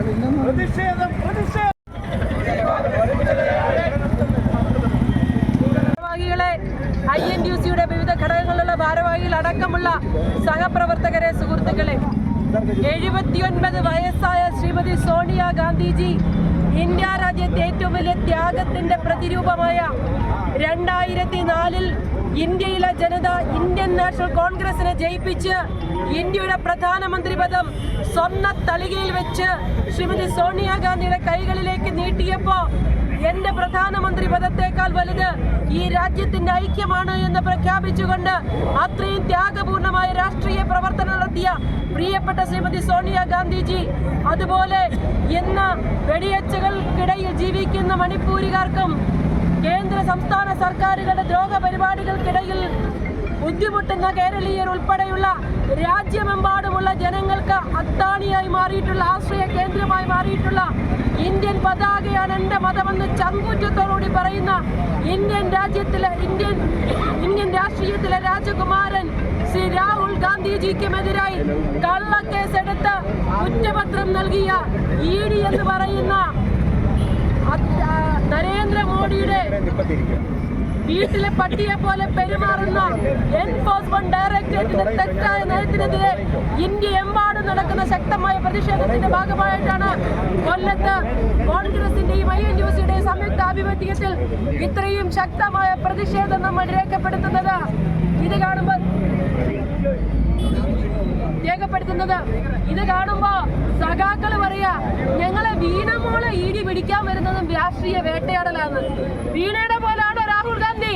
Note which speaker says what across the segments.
Speaker 1: പ്രതിഷേധം പ്രതിഷേധം
Speaker 2: ഭാരവാഹികളെ ഐ എൻ യു സിയുടെ വിവിധ ഘടകങ്ങളിലുള്ള ഭാരവാഹികൾ അടക്കമുള്ള സഹപ്രവർത്തകരെ സുഹൃത്തുക്കളെ എഴുപത്തിയൊൻപത് വയസ്സായ ശ്രീമതി സോണിയ ഗാന്ധിജി ഇന്ത്യ രാജ്യത്തെ ഏറ്റവും വലിയ ത്യാഗത്തിന്റെ പ്രതിരൂപമായ രണ്ടായിരത്തി നാലിൽ ഇന്ത്യയിലെ ജനത ഇന്ത്യൻ നാഷണൽ കോൺഗ്രസിനെ ജയിപ്പിച്ച് ഇന്ത്യയുടെ പ്രധാനമന്ത്രി പദം സ്വർണ തളികയിൽ വെച്ച് ശ്രീമതി സോണിയാഗാന്ധിയുടെ കൈകളിലേക്ക് നീട്ടിയപ്പോ എന്റെ പ്രധാനമന്ത്രി പദത്തേക്കാൾ വലുത് ഈ രാജ്യത്തിന്റെ ഐക്യമാണ് എന്ന് പ്രഖ്യാപിച്ചുകൊണ്ട് അത്രയും ത്യാഗപൂർണമായ രാഷ്ട്രീയ പ്രവർത്തനം നടത്തിയ പ്രിയപ്പെട്ട ശ്രീമതി സോണിയ ഗാന്ധിജി അതുപോലെ ഇന്ന് വെടിയച്ചകൾക്കിടയിൽ ജീവിക്കുന്ന മണിപ്പൂരികാർക്കും കേന്ദ്ര സംസ്ഥാന സർക്കാരുകളുടെ ദ്രോഹ പരിപാടികൾക്കിടയിൽ ബുദ്ധിമുട്ടുന്ന കേരളീയർ ഉൾപ്പെടെയുള്ള രാജ്യമെമ്പാടുമുള്ള ജനങ്ങൾക്ക് അത്താണിയായി മാറിയിട്ടുള്ള ആശ്രയ കേന്ദ്രമായി മാറിയിട്ടുള്ള ഇന്ത്യൻ പതാകയാണ് എന്റെ മതമെന്ന് ചങ്കൂറ്റത്തോടുകൂടി പറയുന്ന ഇന്ത്യൻ രാജ്യത്തിലെ ഇന്ത്യൻ ഇന്ത്യൻ രാഷ്ട്രീയത്തിലെ രാജകുമാരൻ ശ്രീ രാഹുൽ ഗാന്ധിജിക്കുമെതിരായി കള്ളക്കേസെടുത്ത് കുറ്റപത്രം നൽകിയ ഇ ഡി എന്ന് പറയുന്ന വീട്ടിലെ പട്ടിയെ പോലെ പെരുമാറുന്ന എൻഫോഴ്സ്മെന്റ് ഡയറക്ടറേറ്റിന്റെ തെറ്റായ നയത്തിനെതിരെ ഇന്ത്യ എമ്പാടും നടക്കുന്ന ശക്തമായ പ്രതിഷേധത്തിന്റെ ഭാഗമായിട്ടാണ് കൊല്ലത്ത് കോൺഗ്രസിന്റെയും ഐ എൻ യു സിയുടെയും സംയുക്ത ആഭിമുഖ്യത്തിൽ ഇത്രയും ശക്തമായ പ്രതിഷേധം നമ്മൾ രേഖപ്പെടുത്തുന്നത്. ഇത് കാണുമ്പോൾ രേഖപ്പെടുത്തുന്നത് ഇത് കാണുമ്പോ സഖാക്കൾ പറയാ ഞങ്ങളെ വീണ മോളെ ഈടി പിടിക്കാൻ വരുന്നതും രാഷ്ട്രീയ വേട്ടയാടലാണ് വീണയുടെ പോലാണോ രാഹുൽ ഗാന്ധി?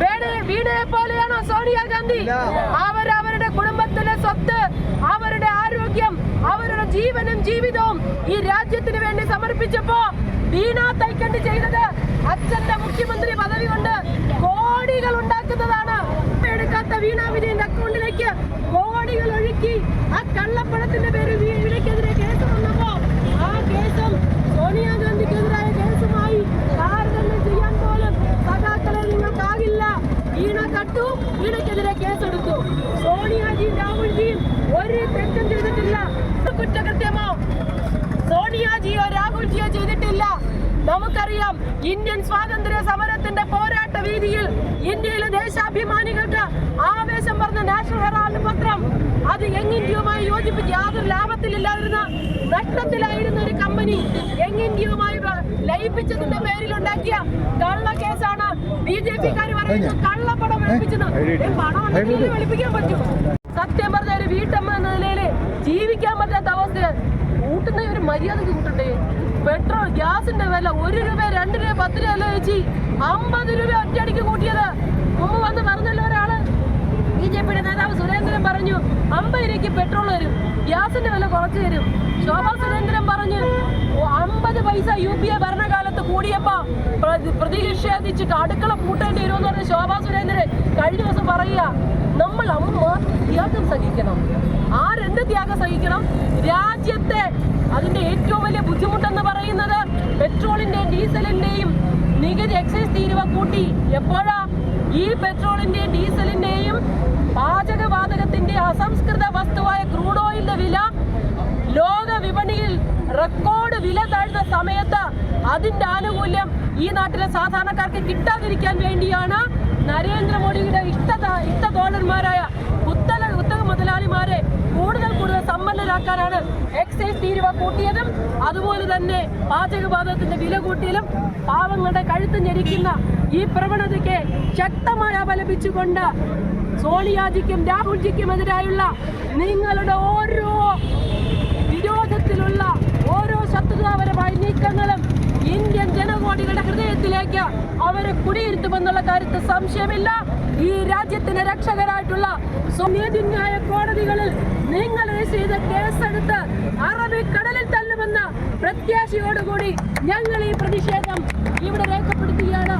Speaker 2: വീണ- വീണയെ പോലെയാണോ സോണിയ ഗാന്ധി? അവർ അവരുടെ കുടുംബത്തിലെ സ്വത്ത് അവരുടെ ആരോഗ്യം അവരുടെ ജീവനും ജീവിതവും ഈ രാജ്യത്തിന് വേണ്ടി സമർപ്പിച്ചപ്പോ വീണ തൈക്കണ്ട് ചെയ്തത് അച്ഛന്റെ മുഖ്യമന്ത്രി പദവി കൊണ്ട് കോടികൾ ഉണ്ടാക്കുന്നതാണ്. എടുക്കാത്ത വീണ വിജയന്റെ അക്കൗണ്ടിലേക്ക് കോടികൾ ഒഴുക്കി ആ കള്ളപ്പണത്തിന്റെ പേരിൽ വീണയ്ക്കെതിരെ കേസ് വന്നപ്പോ ആ കേസും സോണിയാഗാന്ധിക്കെതിരായ കേസുമായി താരതമ്യം ചെയ്യാൻ പോലും സഖാക്കളെ നിങ്ങൾക്കാകില്ല വീണ കട്ടു വീണയ്ക്കെതിരെ കേസെടുത്തു സോണിയാജിയും രാഹുൽജിയും ഒരു തെറ്റും ചെയ്തിട്ടില്ല. കുറ്റകൃത്യമോ? സോണിയാജിയോ രാഹുൽജിയോ ചെയ്തിട്ടില്ല. നമുക്കറിയാം ഇന്ത്യൻ സ്വാതന്ത്ര്യ സമരത്തിന്റെ പോരാട്ട വീതിയിൽ ഇന്ത്യയിലെ ദേശാഭിമാനികൾക്ക് ആവേശം പറഞ്ഞ നാഷണൽ ഹെറാൾഡ് പത്രം അത് യങ് ഇന്ത്യയുമായി യോജിപ്പിച്ച് യാതൊരു ലാഭത്തിലില്ലാതിരുന്ന നഷ്ടത്തിലായിരുന്ന ഒരു കമ്പനി യങ് ഇന്ത്യയുമായി വ- ലയിപ്പിച്ചതിന്റെ പേരിൽ ഉണ്ടാക്കിയ കള്ള കേസാണ് ബി ജെ പിക്കാർ പറയുന്നത്. കള്ളപ്പണം വെളുപ്പിച്ചത് പണം വെളിപ്പിക്കാൻ പറ്റൂ. കൂട്ടുന്ന ഒരു മര്യാദയ്ക്ക് കൂട്ടണ്ടേ പെട്രോൾ ഗ്യാസിന്റെ വില ഒരു രൂപ രണ്ട് രൂപ പത്ത് രൂപ അല്ലേ ചേച്ചി? അമ്പത് രൂപ ഒറ്റയടിക്ക് കൂട്ടിയത്. മുമ്പ് വന്ന് പറഞ്ഞല്ലോ ഒരാൾ. ബി ജെ പിയുടെ നേതാവ് സുരേന്ദ്രൻ പറഞ്ഞു അമ്പത് രൂപയ്ക്ക് പെട്രോൾ വരും ഗ്യാസിന്റെ വില കുറച്ച് തരും ശോഭാ സുരേന്ദ്രൻ പറഞ്ഞു അമ്പത് പൈസ യു പി എ ഭരണകാലത്ത് കൂടിയപ്പോ പ്ര- പ്രതിഷേധിച്ചിട്ട് അടുക്കള പൂട്ടേണ്ടി വരുമെന്ന് പറഞ്ഞ ശോഭാ സുരേന്ദ്രൻ കഴിഞ്ഞ ദിവസം പറയുക നമ്മൾ അമ്മ ത്യാഗം സഹിക്കണം. ആരെന്ത് ത്യാഗം സഹിക്കണം? രാജ്യത്തെ അതിന്റെ ഏറ്റവും വലിയ ബുദ്ധിമുട്ടെന്ന് പറയുന്നത് പെട്രോളിന്റെയും ഡീസലിന്റെയും നികുതി എക്സൈസ് തീരുവ കൂട്ടി. എപ്പോഴാ? ഈ പെട്രോളിന്റെയും ഡീസലിന്റെയും പാചകവാതകത്തിന്റെ അസംസ്കൃത വസ്തുവായ ക്രൂഡ് ഓയിലിന്റെ വില ലോക വിപണിയിൽ റെക്കോർഡ് വില താഴ്ന്ന സമയത്ത് അതിന്റെ ആനുകൂല്യം ഈ നാട്ടിലെ സാധാരണക്കാർക്ക് കിട്ടാതിരിക്കാൻ വേണ്ടിയാണ് നരേന്ദ്രമോദിയുടെ ഇഷ്ട ഇഷ്ടതോഴന്മാരായ ഉത്തല ഉത്തക മുതലാളിമാരെ കൂടുതൽ കൂടുതൽ സമ്പന്നരാക്കാനാണ് എക്സൈസ് തീരുവ കൂട്ടിയതും അതുപോലെ തന്നെ പാചകവാതകത്തിന്റെ വില കൂട്ടിയതും പാവങ്ങളുടെ കഴുത്ത് ഞെരിക്കുന്ന ഈ പ്രവണതയ്ക്ക് ശക്തമായി അപലപിച്ചുകൊണ്ട് സോണിയാജിക്കും രാഹുൽജിക്കും എതിരായുള്ള നിങ്ങളുടെ ഓരോ വിരോധത്തിലുള്ള ഓരോ ശത്രുതാപരമായ നീക്കങ്ങളും ഇന്ത്യൻ ജനകോടികളുടെ ഹൃദയത്തിലേക്ക് അവരെ കുടിയിരുത്തുമെന്നുള്ള കാര്യത്തിൽ സംശയമില്ല. ഈ രാജ്യത്തിന് രക്ഷകരായിട്ടുള്ള സ്വനീതിന്യായ കോടതികളിൽ നിങ്ങൾ ചെയ്ത കേസെടുത്ത് അറബിക്കടലിൽ തള്ളുമെന്ന പ്രത്യാശയോടുകൂടി ഞങ്ങൾ ഈ പ്രതിഷേധം ഇവിടെ രേഖപ്പെടുത്തുകയാണ്.